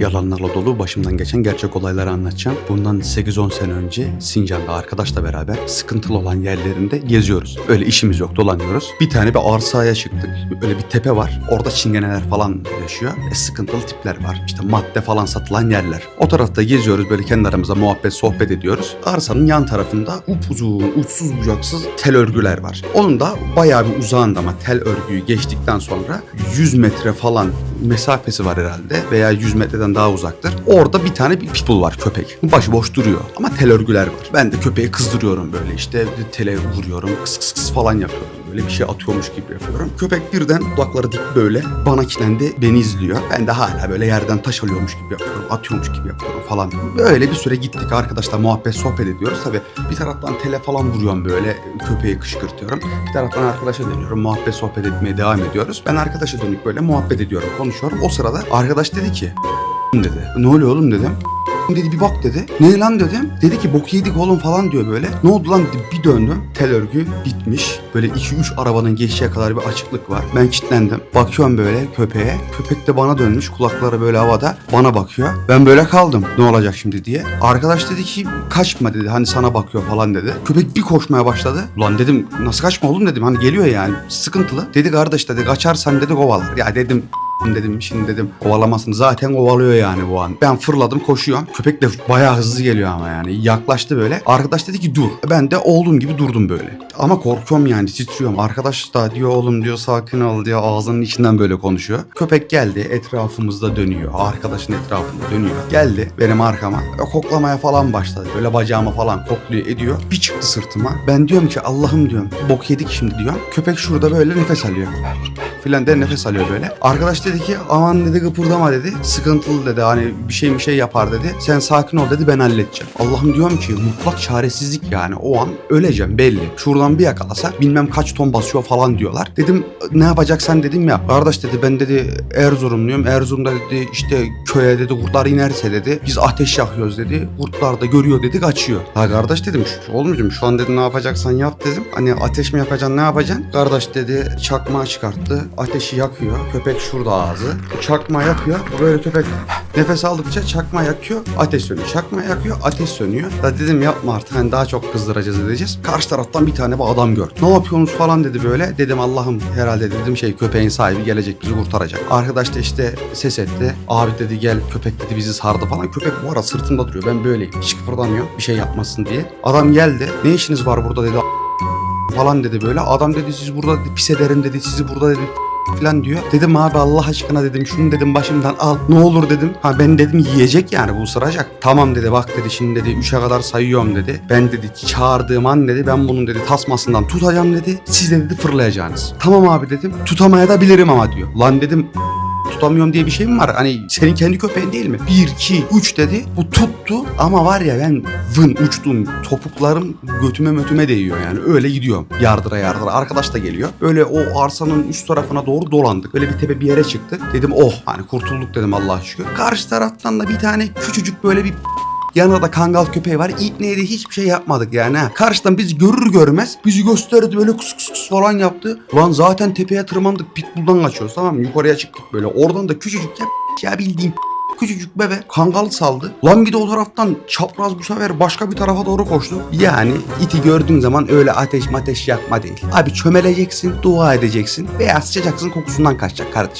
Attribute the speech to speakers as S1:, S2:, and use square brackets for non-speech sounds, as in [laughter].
S1: Yalanlarla dolu başımdan geçen gerçek olayları anlatacağım. Bundan 8-10 sene önce Sincan'da arkadaşla beraber sıkıntılı olan yerlerinde geziyoruz. Öyle işimiz yok dolanıyoruz. Bir tane bir arsaya çıktık. Öyle bir tepe var. Orada çingeneler falan yaşıyor. E, sıkıntılı tipler var. İşte madde falan satılan yerler. O tarafta geziyoruz böyle kendi aramızda muhabbet sohbet ediyoruz. Arsanın yan tarafında upuzun uçsuz bucaksız tel örgüler var. Onun da bayağı bir uzağında ama tel örgüyü geçtikten sonra 100 metre falan mesafesi var herhalde veya 100 metreden daha uzaktır. Orada bir tane bir pitbull var köpek. Başıboş duruyor ama tel örgüler var. Ben de köpeği kızdırıyorum böyle işte tele vuruyorum kıs kıs kıs falan yapıyorum. Böyle bir şey atıyormuş gibi yapıyorum. Köpek birden dudakları dik böyle bana kilitlendi beni izliyor. Ben de hala böyle yerden taş alıyormuş gibi yapıyorum. Atıyormuş gibi yapıyorum falan. Böyle bir süre gittik arkadaşlar muhabbet sohbet ediyoruz. Tabii bir taraftan tele falan vuruyorum böyle köpeği kışkırtıyorum. Bir taraftan arkadaşa dönüyorum muhabbet sohbet etmeye devam ediyoruz. Ben arkadaşa dönük böyle muhabbet ediyorum konuşuyorum. O sırada arkadaş dedi ki dedi. Ne oluyor oğlum dedim. Dedi bir bak dedi. Ne lan dedim. Dedi ki bok yedik oğlum falan diyor böyle. Ne oldu lan dedim. Bir döndüm. Tel örgü bitmiş. Böyle 2-3 arabanın geçeceği kadar bir açıklık var. Ben kilitlendim. Bakıyorum böyle köpeğe. Köpek de bana dönmüş. Kulakları böyle havada. Bana bakıyor. Ben böyle kaldım. Ne olacak şimdi diye. Arkadaş dedi ki kaçma dedi. Hani sana bakıyor falan dedi. Köpek bir koşmaya başladı. Ulan dedim nasıl kaçma oğlum dedim. Hani geliyor yani. Sıkıntılı. Dedi kardeş dedi kaçarsan dedi kovalar. Ya dedim dedim şimdi dedim kovalamasını zaten kovalıyor yani bu an. Ben fırladım koşuyorum. Köpek de bayağı hızlı geliyor ama yani yaklaştı böyle. Arkadaş dedi ki dur. Ben de oğlum gibi durdum böyle. Ama korkuyorum yani titriyorum. Arkadaş da diyor oğlum diyor sakin ol diyor ağzının içinden böyle konuşuyor. Köpek geldi etrafımızda dönüyor. Arkadaşın etrafında dönüyor. Geldi benim arkama. E, Koklamaya falan başladı. Böyle bacağıma falan kokluyor ediyor. Bir çıktı sırtıma. Ben diyorum ki Allah'ım diyorum bok yedik şimdi diyor. Köpek şurada böyle nefes alıyor filan de nefes alıyor böyle. Arkadaş dedi ki aman dedi kıpırdama dedi. Sıkıntılı dedi hani bir şey bir şey yapar dedi. Sen sakin ol dedi ben halledeceğim. Allah'ım diyorum ki mutlak çaresizlik yani o an öleceğim belli. Şuradan bir yakalasa bilmem kaç ton basıyor falan diyorlar. Dedim ne yapacaksan dedim ya. Kardeş dedi ben dedi Erzurumluyum. Erzurum'da dedi işte köye dedi kurtlar inerse dedi. Biz ateş yakıyoruz dedi. Kurtlar da görüyor dedi kaçıyor. Ha kardeş dedim dedim şu an dedi ne yapacaksan yap dedim. Hani ateş mi yakacaksın ne yapacaksın? Kardeş dedi çakmağı çıkarttı. Ateşi yakıyor. Köpek şurada ağzı. Çakma yakıyor. Böyle köpek nefes aldıkça çakma yakıyor. Ateş sönüyor. Çakma yakıyor. Ateş sönüyor. Da dedim yapma artık hani daha çok kızdıracağız edeceğiz. Karşı taraftan bir tane bir adam gördüm. Ne yapıyorsunuz falan dedi böyle. Dedim Allah'ım herhalde dedim şey köpeğin sahibi gelecek bizi kurtaracak. Arkadaş da işte ses etti. Abi dedi gel köpek dedi bizi sardı falan. Köpek bu ara sırtımda duruyor. Ben böyleyim. Hiç kıpırdamıyor. Bir şey yapmasın diye. Adam geldi. Ne işiniz var burada dedi falan dedi böyle. Adam dedi siz burada pis ederim dedi. Sizi burada dedi [laughs] falan diyor. Dedim abi Allah aşkına dedim şunu dedim başımdan al. Ne olur dedim. Ha ben dedim yiyecek yani bu ısıracak. Tamam dedi bak dedi şimdi dedi 3'e kadar sayıyorum dedi. Ben dedi çağırdığım an dedi ben bunun dedi tasmasından tutacağım dedi. Siz de dedi fırlayacaksınız. Tamam abi dedim. Tutamaya da bilirim ama diyor. Lan dedim tutamıyorum diye bir şey mi var? Hani senin kendi köpeğin değil mi? 1, 2, 3 dedi. Bu tuttu ama var ya ben vın uçtum. Topuklarım götüme mötüme değiyor yani. Öyle gidiyorum. Yardıra yardıra. Arkadaş da geliyor. Öyle o arsanın üst tarafına doğru dolandık. Böyle bir tepe bir yere çıktık. Dedim oh hani kurtulduk dedim Allah'a şükür. Karşı taraftan da bir tane küçücük böyle bir Yanında da kangal köpeği var. İpneye de hiçbir şey yapmadık yani. Karşıdan bizi görür görmez bizi gösterdi böyle kus kus kus falan yaptı. Lan zaten tepeye tırmandık pitbull'dan kaçıyoruz tamam mı? Yukarıya çıktık böyle. Oradan da küçücük [laughs] ya, ya bildiğim [laughs] küçücük bebe kangal saldı. Lan bir de o taraftan çapraz bu sefer başka bir tarafa doğru koştu. Yani iti gördüğün zaman öyle ateş mateş yakma değil. Abi çömeleceksin, dua edeceksin veya sıçacaksın kokusundan kaçacak kardeşim.